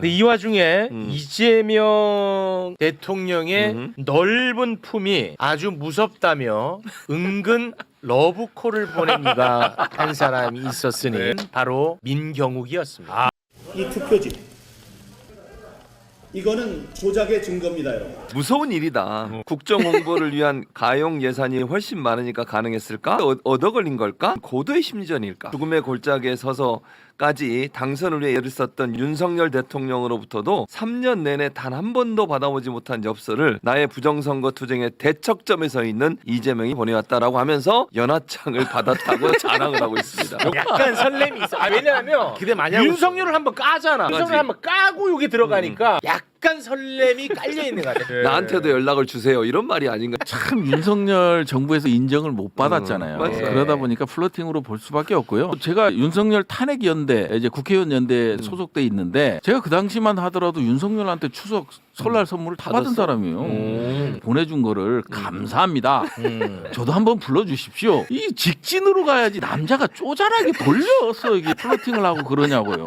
근데 이 와중에 음. 이재명 대통령의 음. 넓은 품이 아주 무섭다며 은근 러브콜을 보냅니다 한 사람이 있었으니 바로 민경욱이었습니다. 이 투표지 이거는 조작의 증거입니다, 여러분. 무서운 일이다. 국정 홍보를 위한 가용 예산이 훨씬 많으니까 가능했을까? 어, 얻어 걸린 걸까? 고도의 심리전일까? 죽음의 골짜기에 서서 까지 당선을 위해 애를 썼던 윤석열 대통령으로부터도 3년 내내 단 한 번도 받아보지 못한 엽서를 나의 부정선거 투쟁의 대척점에 서 있는 이재명이 보내왔다라고 하면서 연하장을 받았다고 자랑을 하고 있습니다. 약간 설렘이 있어. 아 왜냐하면 기대 많이 하고 윤석열을 한번 까잖아. 까지. 윤석열 한번 까고 여기 들어가니까 약 간 설렘이 깔려 있는 것 같아. 나한테도 연락을 주세요. 이런 말이 아닌가? 참 윤석열 정부에서 인정을 못 받았잖아요. 음, 맞아요. 그러다 보니까 플러팅으로 볼 수밖에 없고요. 제가 윤석열 탄핵 연대 이제 국회의원 연대 음. 소속돼 있는데 제가 그 당시만 하더라도 윤석열한테 추석 설날 선물을 다 받은? 사람이에요. 음. 보내준 거를 감사합니다. 음. 저도 한번 불러주십시오. 이 직진으로 가야지 남자가 쪼잔하게 돌려서 이게 플러팅을 하고 그러냐고요.